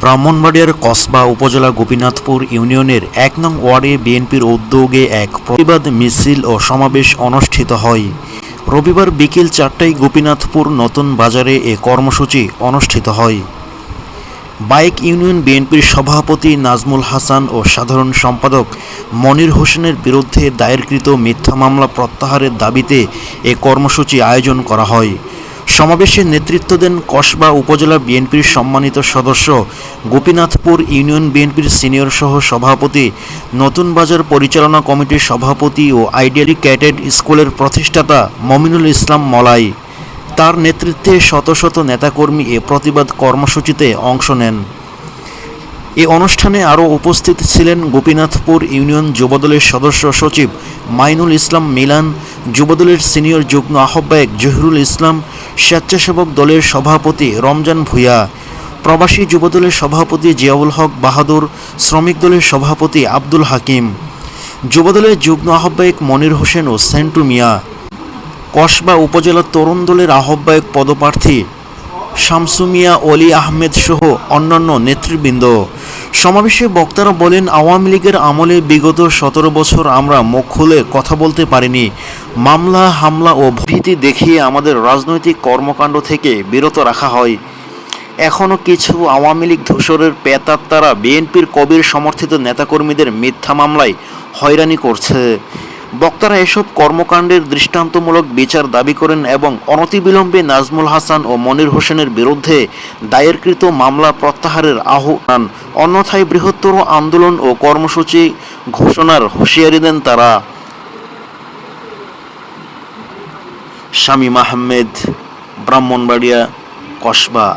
ব্রাহ্মণবাড়িয়ার কসবা উপজেলা গোপীনাথপুর ইউনিয়নের এক নং ওয়ার্ডে বিএনপির উদ্যোগে এক প্রতিবাদ মিছিল ও সমাবেশ অনুষ্ঠিত হয়। রবিবার বিকেল চারটায় গোপীনাথপুর নতুন বাজারে এ কর্মসূচি অনুষ্ঠিত হয়। বাইক ইউনিয়ন বিএনপির সভাপতি নাজমুল হাসান ও সাধারণ সম্পাদক মনির হোসেনের বিরুদ্ধে দায়েরকৃত মিথ্যা মামলা প্রত্যাহারের দাবিতে এ কর্মসূচি আয়োজন করা হয়। সমাবেশে নেতৃত্ব দেন কসবা উপজেলা বিএনপির সম্মানিত সদস্য গোপীনাথপুর ইউনিয়ন বিএনপির সিনিয়র সহ সভাপতি, নতুন বাজার পরিচালনা কমিটির সভাপতি ও আইডিয়ালি ক্যাডেট স্কুলের প্রতিষ্ঠাতা মমিনুল ইসলাম মলাই। তার নেতৃত্বে শত শত নেতাকর্মী এ প্রতিবাদ কর্মসূচিতে অংশ নেন। এ অনুষ্ঠানে আরও উপস্থিত ছিলেন গোপীনাথপুর ইউনিয়ন যুবদলের সদস্য সচিব মাইনুল ইসলাম মিলান যুবদলের সিনিয়র যুগ্ম আহ্বায়ক জহিরুল ইসলাম, স্বেচ্ছাসেবক দলের সভাপতি রমজান ভূঁইয়া, প্রবাসী যুবদলের সভাপতি জিয়াউল হক বাহাদুর, শ্রমিক দলের সভাপতি আব্দুল হাকিম। যুবদলের যুগ্ম আহ্বায়ক মনির হোসেন ও সেন্টু মিয়া। কসবা উপজেলা তরুণ দলের আহ্বায়ক পদপ্রার্থী শামসুমিয়া অলি আহমেদ সহ অন্যান্য নেতৃবৃন্দ। সমাবেশে বক্তারা বলেন, আওয়ামী লীগের আমলে বিগত সতেরো বছর আমরা মুখ খুলে কথা বলতে পারিনি। মামলা, হামলা ও ভীতি দেখিয়ে আমাদের রাজনৈতিক কর্মকাণ্ড থেকে বিরত রাখা হয়। এখনও কিছু আওয়ামী লীগ ধূসরের পেতাত্তারা বিএনপির কবির সমর্থিত নেতাকর্মীদের মিথ্যা মামলায় হয়রানি করছে। বক্তারা এসব কর্মকাণ্ডের দৃষ্টান্তমূলক বিচার দাবি করেন এবং অনতিবিলম্বে নাজমুল হাসান ও মনির হোসেনের বিরুদ্ধে দায়েরকৃত মামলা প্রত্যাহারের আহ্বান অন্যথায় বৃহত্তর আন্দোলন ও কর্মসূচি ঘোষণার হুঁশিয়ারি দেন তারা। শামীম আহমেদ, ব্রাহ্মণবাড়িয়া, কসবা।